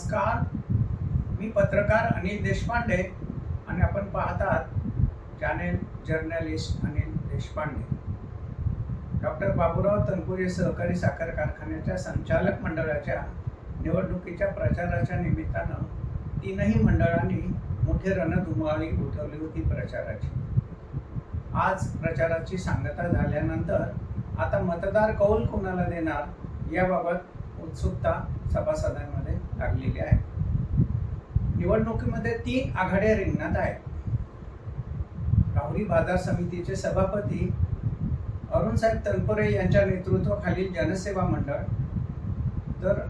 नमस्कार. मी पत्रकार अनिल देशपांडे आणि आपण पाहतात channel journalist Anil Deshpande. Doctor Baburao Tanpure सहकारी साखर कारखान्याच्या संचालक मंडळाच्या निवडणुकीच्या प्रचाराच्या निमित्तानं तीनही मंडळांनी मोठी रणधुमाळी उठवली होती प्रचाराची. आज प्रचाराची सांगता झाल्यानंतर आता मतदार कौल कोणाला देणार याबाबत उत्सुकता सभासदांमध्ये लागलेली आहे. निवडणुकीमध्ये तीन आघाड्या रिंगणात आहेत. राहुरी बाजार समितीचे सभापती अरुणसाहेब तनपुरे यांच्या नेतृत्वाखालील जनसेवा मंडळ तर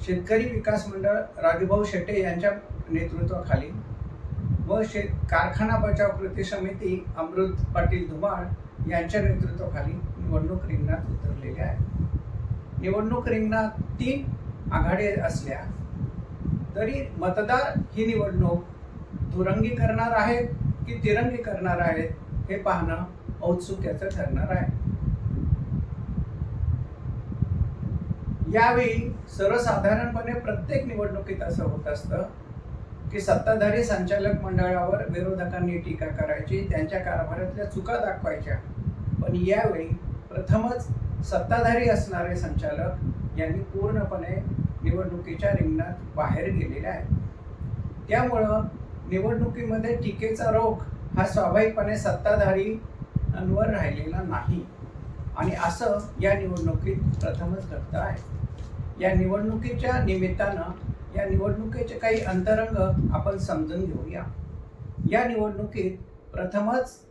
शेतकरी विकास मंडळ राजूभाऊ शेटे यांच्या नेतृत्वाखाली व शे कारखाना बचाव कृती समिती अमृत पाटील धुमाळ यांच्या नेतृत्वाखाली निवडणूक रिंगणात उतरलेल्या आहे. निवडणूक रिंगणात तीन आघाडी असल्या तरी मतदार ही निवडणूक दुरंगी करणार आहेत की तिरंगी करणार आहेत हे पाहणं औत्सुक्याचं ठरणार आहे. यावेळी सर्वसाधारणपणे प्रत्येक निवडणुकीत असं होत असतं की सत्ताधारी संचालक मंडळावर विरोधकांनी टीका करायची त्यांच्या कारभारातल्या चुका दाखवायच्या. पण यावेळी प्रथमच सत्ताधारी असणारे संचालक यांनी पूर्णपणे निवडणुकीच्या रिंगणात बाहेर गेलेले आहेत. त्यामुळं निवडणुकीमध्ये टीकेचा रोख हा स्वाभाविकपणे सत्ताधारींवर राहिलेला नाही. आणि असं या निवडणुकीत प्रथमच घडतं आहे. या निवडणुकीच्या निमित्तानं या निवडणुकीचे काही अंतरंग आपण समजून घेऊया. या निवडणुकीत प्रथमच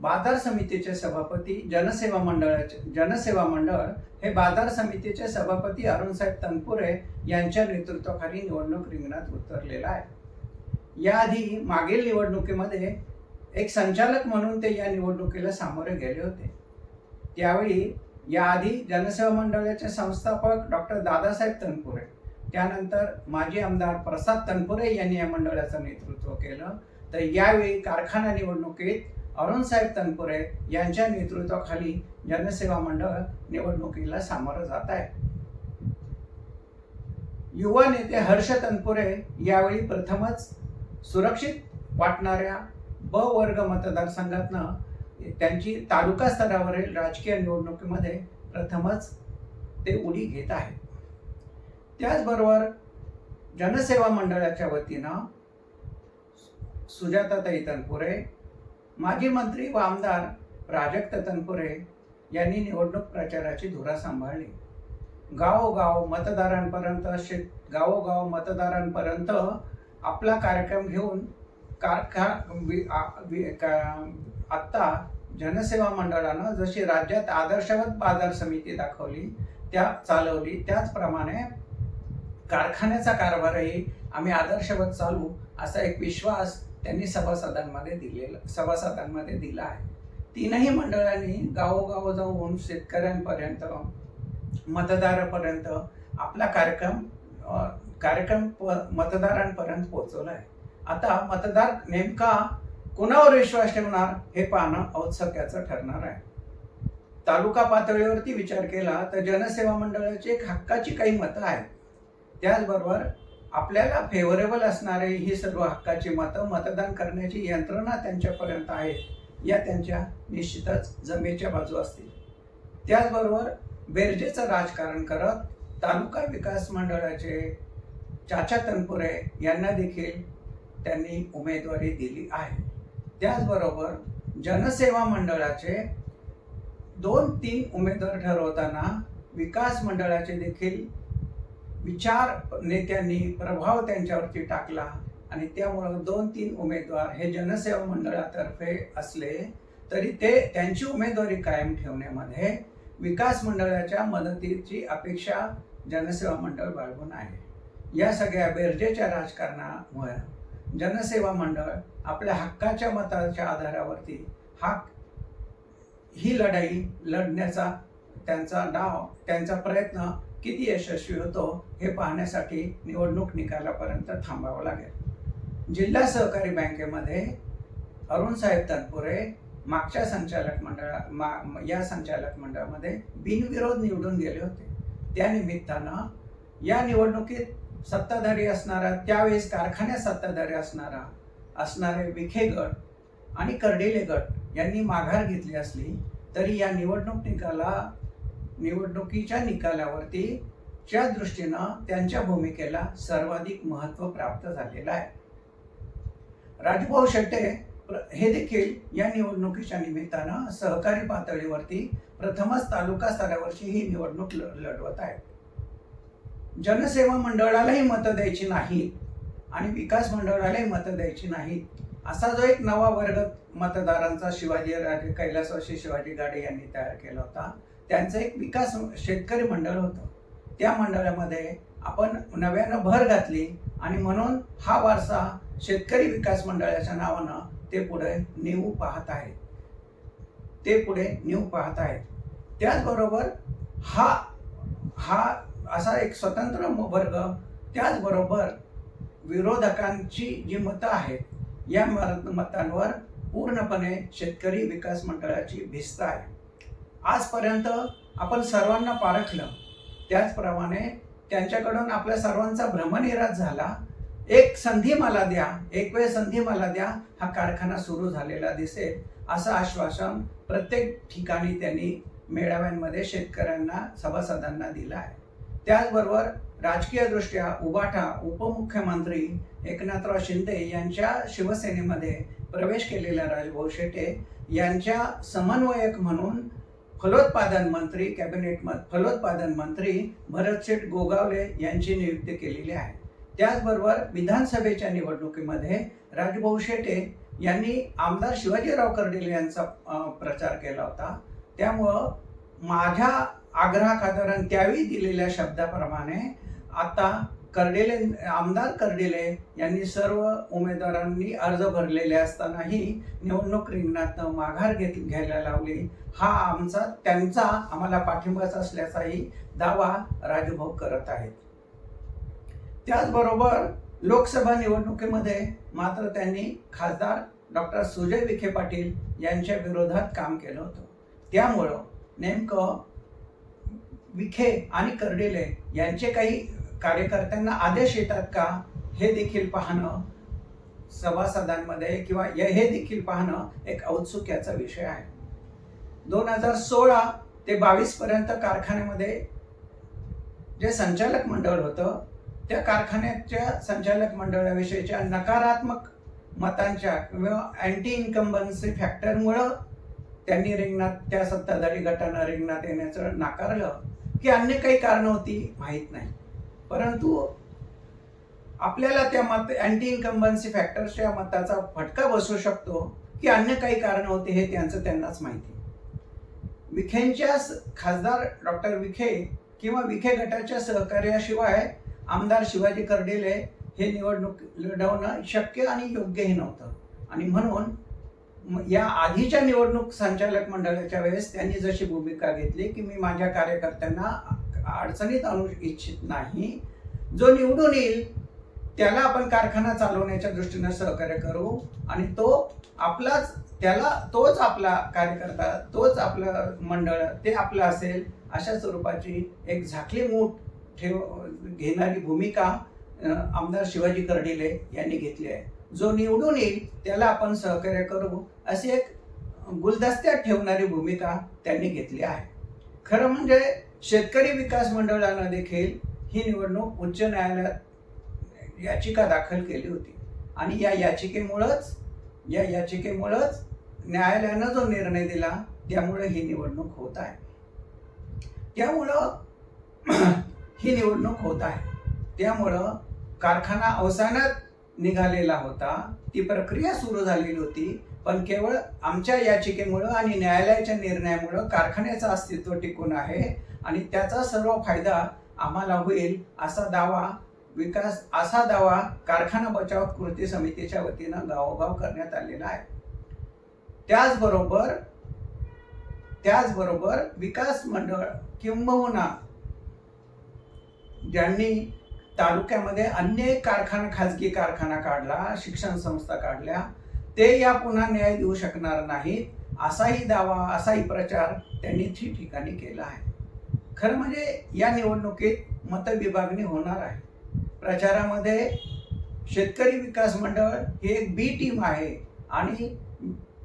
बाजार समितीचे सभापती जनसेवा मंडळाचे जनसेवा मंडळ हे बाजार समितीचे सभापती अरुणसाहेब तनपुरे यांच्या नेतृत्वाखाली निवडणूक रिंगणात उतरलेला आहे. याआधी मागील निवडणुकीमध्ये एक संचालक म्हणून ते या निवडणुकीला सामोरे गेले होते. त्यावेळी याआधी जनसेवा मंडळाचे संस्थापक डॉक्टर दादासाहेब तनपुरे त्यानंतर माजी आमदार प्रसाद तनपुरे यांनी या मंडळाचं नेतृत्व केलं. तर यावेळी कारखाना निवडणुकीत अरुणसाहेब तनपुरे यांच्या नेतृत्वाखाली जनसेवा मंडळ निवडणुकीला सामोरं जात आहे. युवा नेते हर्ष तनपुरे यावेळी प्रथमच सुरक्षित वाटणाऱ्या ब वर्ग मतदारसंघातनं त्यांची तालुका स्तरावरील राजकीय निवडणुकीमध्ये प्रथमच ते उडी घेत आहेत. त्याचबरोबर जनसेवा मंडळाच्या वतीनं सुजाताताई तनपुरे माजी मंत्री व आमदार प्राजक्त तनपुरे यांनी निवडणूक प्रचाराची धुरा सांभाळली. गावोगाव मतदारांपर्यंत शेत गावोगाव मतदारांपर्यंत आपला कार्यक्रम घेऊन कारखा का- आत्ता जनसेवा मंडळानं जशी राज्यात आदर्शवत बाजार समिती दाखवली त्या चालवली त्याचप्रमाणे कारखान्याचा कारभारही आम्ही आदर्शवत चालू असा एक विश्वास त्यांनी सभासदांमध्ये दिलेलं सभासदांमध्ये दिला आहे. तीनही मंडळांनी गावोगाव जाऊन शेतकऱ्यांपर्यंत मतदारापर्यंत आपला कार्यक्रम कार्यक्रम प- मतदारांपर्यंत पोहोचवला आहे. आता मतदार नेमका कोणावर विश्वास ठेवणार हे पाहणं औत्सुक्याचं ठरणार आहे. तालुका पातळीवरती विचार केला तर जनसेवा मंडळाची एक हक्काची काही मतं आहेत. त्याचबरोबर आपल्याला फेवरेबल असणारे ही सर्व हक्काची मतं मतदान करण्याची यंत्रणा त्यांच्यापर्यंत आहे. या त्यांच्या निश्चितच जमेच्या बाजू असतील. त्याचबरोबर बेरजेचं राजकारण करत तालुका विकास मंडळाचे चाचा तनपुरे यांना देखील त्यांनी उमेदवारी दिली आहे. त्याचबरोबर जनसेवा मंडळाचे दोन तीन उमेदवार ठरवताना विकास मंडळाचे देखील विचार नेत्यांनी प्रभाव त्यांच्यावरती टाकला आणि त्यामुळं दोन तीन उमेदवार हे जनसेवा मंडळातर्फे असले तरी ते त्यांची उमेदवारी कायम ठेवण्यामध्ये विकास मंडळाच्या मदतीची अपेक्षा जनसेवा मंडळ बाळगून आहे. या सगळ्या बेरजेच्या राजकारणामुळे जनसेवा मंडळ आपल्या हक्काच्या मताच्या आधारावरती हक ही लढाई लढण्याचा त्यांचा डाव त्यांचा प्रयत्न किती यशस्वी होतो हे पाहण्यासाठी निवडणूक निकालापर्यंत थांबावं लागेल. जिल्हा सहकारी बँकेमध्ये अरुण साहेब तनपुरे मागच्या संचालक मंडळा मा या संचालक मंडळामध्ये बिनविरोध निवडून गेले होते. त्या निमित्तानं या निवडणुकीत सत्ताधारी असणारा त्यावेळेस कारखान्यात सत्ताधारी असणारा असणारे विखे गट आणि कर्डिले गट यांनी माघार घेतली असली तरी या निवडणूक निकाला निवडणुकीच्या निकालावरती च्या दृष्टीनं त्यांच्या भूमिकेला सर्वाधिक महत्त्व प्राप्त झालेलं आहे. राजभाऊ शेट्टे हे देखील या निवडणुकीच्या निमित्तानं सहकारी पातळीवरती प्रथमच तालुका स्तरावरची ही निवडणूक लढवत आहे जनसेवा मंडळालाही मतं द्यायची नाही आणि विकास मंडळालाही मतं द्यायची नाही असा जो एक नवा वर्ग मतदारांचा शिवाजी राजे कैलासवासी शिवाजी गाडे यांनी तयार केला होता त्यांचं एक विकास शेतकरी मंडळ होतं. त्या मंडळामध्ये आपण नव्यानं भर घातली आणि म्हणून हा वारसा शेतकरी विकास मंडळाच्या नावानं ते पुढे नेऊ पाहत आहेत. ते पुढे नेऊ पाहत आहेत. त्याचबरोबर हा हा असा एक स्वतंत्र वर्ग त्याचबरोबर विरोधकांची जी मतं आहेत या मतांवर पूर्णपणे शेतकरी विकास मंडळाची भिस्त आहे. आजपर्यंत आपण सर्वांना पारखलं. त्याचप्रमाणे त्यांच्याकडून आपल्या सर्वांचा भ्रमनिराश झाला. एक संधी मला द्या एक वेळ संधी मला द्या हा कारखाना सुरू झालेला दिसेल असं आश्वासन प्रत्येक ठिकाणी त्यांनी मेळाव्यांमध्ये शेतकऱ्यांना सभासदांना दिलं आहे. त्याचबरोबर राजकीयदृष्ट्या उबाठा उपमुख्यमंत्री एकनाथराव शिंदे यांच्या शिवसेनेमध्ये प्रवेश केलेल्या राजभाऊ शेटे यांच्या समन्वयक म्हणून फलोत्पादन मंत्री कॅबिनेट म- फलोत्पादन मंत्री भरतशेठ गोगावले यांची नियुक्ती केलेली आहे. त्याचबरोबर विधानसभेच्या निवडणुकीमध्ये राजभाऊ शेटे यांनी आमदार शिवाजीराव कर्डिले यांचा प्रचार केला होता. त्यामुळं माझ्या आग्रहाखातर त्यावेळी दिलेल्या शब्दाप्रमाणे आता कर्डेले आमदार कर्डिले यांनी सर्व उमेदवारांनी अर्ज भरलेले असतानाही निवडणूक रिंगणात माघार घेत घ्यायला लावली. हा आमचा त्यांचा आम्हाला पाठिंबाच असल्याचाही दावा राजूभाऊ करत आहेत. त्याचबरोबर लोकसभा निवडणुकीमध्ये मात्र त्यांनी खासदार डॉक्टर सुजय विखे पाटील यांच्या विरोधात काम केलं होतं. त्यामुळं नेमकं विखे आणि कर्डिले यांचे काही कार्यकर्त्यांना आदेश येतात का हे देखील पाहणं सभासदांमध्ये किंवा हे हे देखील पाहणं एक औत्सुक्याचा विषय आहे. दोन हजार सोळा ते बावीस पर्यंत कारखान्यामध्ये जे संचालक मंडळ होतं त्या कारखान्याच्या संचालक मंडळाविषयीच्या नकारात्मक मतांच्या किंवा अँटी इन्कम्बन्सी फॅक्टरमुळं त्यांनी रिंगणात त्या सत्ताधारी गटांना रिंगणात येण्याचं नाकारलं. की अन्य काही कारणं होती माहीत नाही. परंतु आपल्याला त्या मत अँटी इन्कम्बन्सी फॅक्टर्सच्या मताचा फटका बसू शकतो की अन्य काही कारण होते हे त्यांचं त्यांनाच माहिती. विखेंच्या खासदार डॉक्टर विखे किंवा विखे गटाच्या सहकार्याशिवाय आमदार शिवाजी कर्डिले हे निवडणूक लढवणं शक्य आणि योग्यही नव्हतं. आणि म्हणून या आधीच्या निवडणूक संचालक मंडळाच्या वेळेस त्यांनी जशी भूमिका घेतली की मी माझ्या कार्यकर्त्यांना अडचणीत आणू इच्छित नाही. जो निवडून येईल त्याला आपण कारखाना चालवण्याच्या दृष्टीनं सहकार्य करू आणि तो आपलाच त्याला तोच आपला कार्यकर्ता तोच आपलं मंडळ ते आपलं असेल अशा स्वरूपाची एक झाकली मूठ ठेव घेणारी भूमिका आमदार शिवाजी कर्डिले यांनी घेतली आहे. जो निवडून येईल त्याला आपण सहकार्य करू अशी एक गुलदस्त्यात ठेवणारी भूमिका त्यांनी घेतली आहे. खरं म्हणजे शेतकरी विकास मंडळानं देखील ही निवडणूक उच्च न्यायालयात याचिका दाखल केली होती. आणि या याचिकेमुळंच या याचिकेमुळंच न्यायालयानं जो निर्णय दिला त्यामुळे ही निवडणूक होत आहे. त्यामुळं ही निवडणूक होत आहे. त्यामुळं कारखाना अवसानात निघालेला होता. ती प्रक्रिया सुरू झालेली होती. पण केवळ आमच्या याचिकेमुळं आणि न्यायालयाच्या निर्णयामुळं कारखान्याचं अस्तित्व टिकून आहे. आणि त्याचा सर्व फायदा आम्हाला होईल असा दावा विकास असा दावा कारखाना बचाव कृती समितीच्या वतीनं गावोगाव करण्यात आलेला आहे. त्याचबरोबर त्याचबरोबर विकास मंडळ किंबहुना ज्यांनी तालुक्यामध्ये अनेक कारखाना खाजगी कारखाना काढला शिक्षण संस्था काढल्या ते या पुन्हा न्याय देऊ शकणार नाहीत असाही दावा असाही प्रचार त्यांनी ठिकठिकाणी केला आहे. खरं म्हणजे या निवडणुकीत मतविभागणी होणार आहे. प्रचारामध्ये शेतकरी विकास मंडळ हे एक बी टीम आहे आणि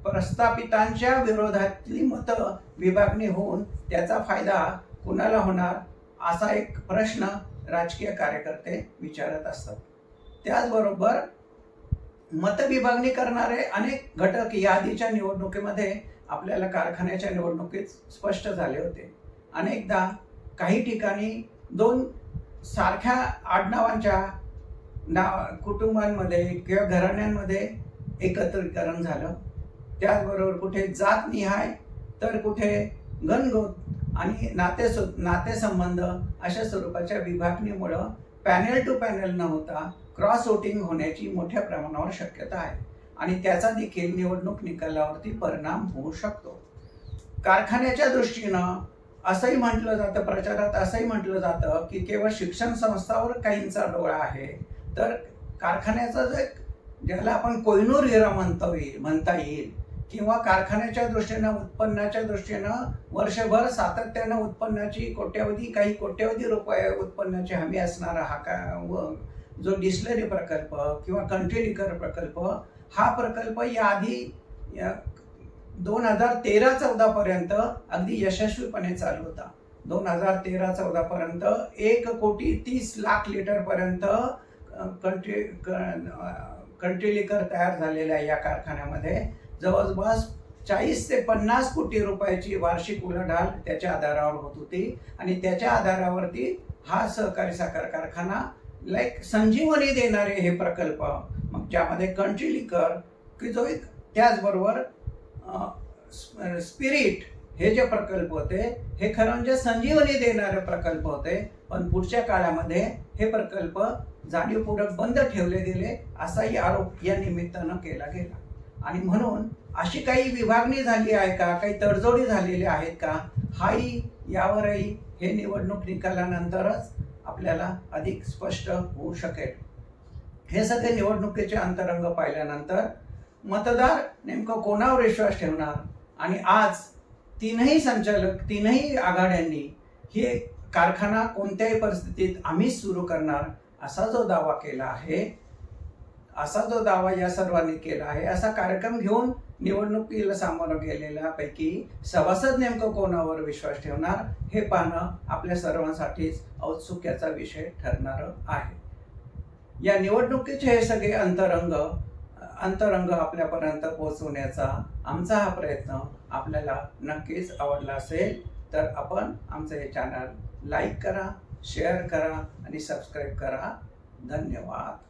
प्रस्थापितांच्या विरोधातली मतं विभागणी होऊन त्याचा फायदा कुणाला होणार असा एक प्रश्न राजकीय कार्यकर्ते विचारत असतात. त्याचबरोबर मतविभागणी करणारे अनेक घटक या आधीच्या निवडणुकीमध्ये आपल्याला कारखान्याच्या निवडणुकीत स्पष्ट झाले होते. अनेकदा काही ठिकाणी दोन सारख्या आडनावांच्या नाव कुटुंबांमध्ये किंवा घराण्यांमध्ये एकत्रीकरण झालं. त्याचबरोबर कुठे जात निहाय तर कुठे गणगोत आणि नाते नातेसंबंध अशा स्वरूपाच्या विभागणीमुळं पॅनेल टू पॅनेल न होता क्रॉस वोटिंग होण्याची मोठ्या प्रमाणावर शक्यता आहे. आणि त्याचा देखील निवडणूक निकालावरती परिणाम होऊ शकतो. कारखान्याच्या दृष्टीनं असंही म्हटलं जातं प्रचारात असंही म्हटलं जातं की केवळ शिक्षण संस्थावर काहींचा डोळा आहे. तर कारखान्याचा जे ज्याला आपण कोयनूर हिरा म्हणतो येईल म्हणता येईल किंवा कारखान्याच्या दृष्टीनं उत्पन्नाच्या दृष्टीनं वर्षभर सातत्यानं उत्पन्नाची कोट्यावधी काही कोट्यावधी रुपये उत्पन्नाची हमी असणारा हा का व जो डिस्लरी प्रकल्प किंवा कंटेलिकर प्रकल्प हा प्रकल्प याआधी दोन हजार तेरा चौदा पर्यंत अगदी यशस्वीपणे चालू होता. दोन हजार तेरा चौदा पर्यंत एक कोटी तीस लाख लिटर पर्यंत कंट्री कंटेलिकर तयार झालेल्या या कारखान्यामध्ये जवळपास चाळीस ते पन्नास कोटी रुपयाची वार्षिक उलाढाल त्याच्या आधारावर होत होती. आणि त्याच्या आधारावरती हा सहकारी साखर कारखाना लाईक संजीवनी देणारे हे प्रकल्प मग ज्यामध्ये कंट्रीलिकर की जो एक त्याचबरोबर स्पिरिट हे जे प्रकल्प होते हे खरं म्हणजे संजीवनी देणारे प्रकल्प होते पण पुढच्या काळामध्ये हे प्रकल्प जाणीवपूर्वक बंद ठेवले गेले असाही आरोप या निमित्तानं केला गेला. आणि म्हणून अशी काही विभागणी झाली आहे का काही तडजोडी झालेल्या आहेत का हाही यावरही हे निवडणूक निकालानंतरच आपल्याला अधिक स्पष्ट होऊ शकेल. हे सगळे निवडणुकीचे अंतरंग पाहिल्यानंतर मतदार नेमकं कोणावर विश्वास ठेवणार? आणि आज तीनही संचालक तीनही आघाड्यांनी हे कारखाना कोणत्याही परिस्थितीत आम्हीच सुरू करणार असा जो दावा केला आहे असा जो दावा या सर्वांनी केला आहे असा कार्यक्रम घेऊन निवडणुकीला सामोरं गेलेल्यापैकी सभासद नेमकं कोणावर विश्वास ठेवणार हे पाहणं आपल्या सर्वांसाठीच औत्सुक्याचा विषय ठरणार आहे. या निवडणुकीचे हे सगळे अंतरंग अंतरंग आपल्यापर्यंत पोहोचवण्याचा आमचा हा प्रयत्न आपल्याला नक्कीच आवडला असेल तर आपण आमचं हे चॅनल लाईक करा शेअर करा आणि सबस्क्राईब करा. धन्यवाद.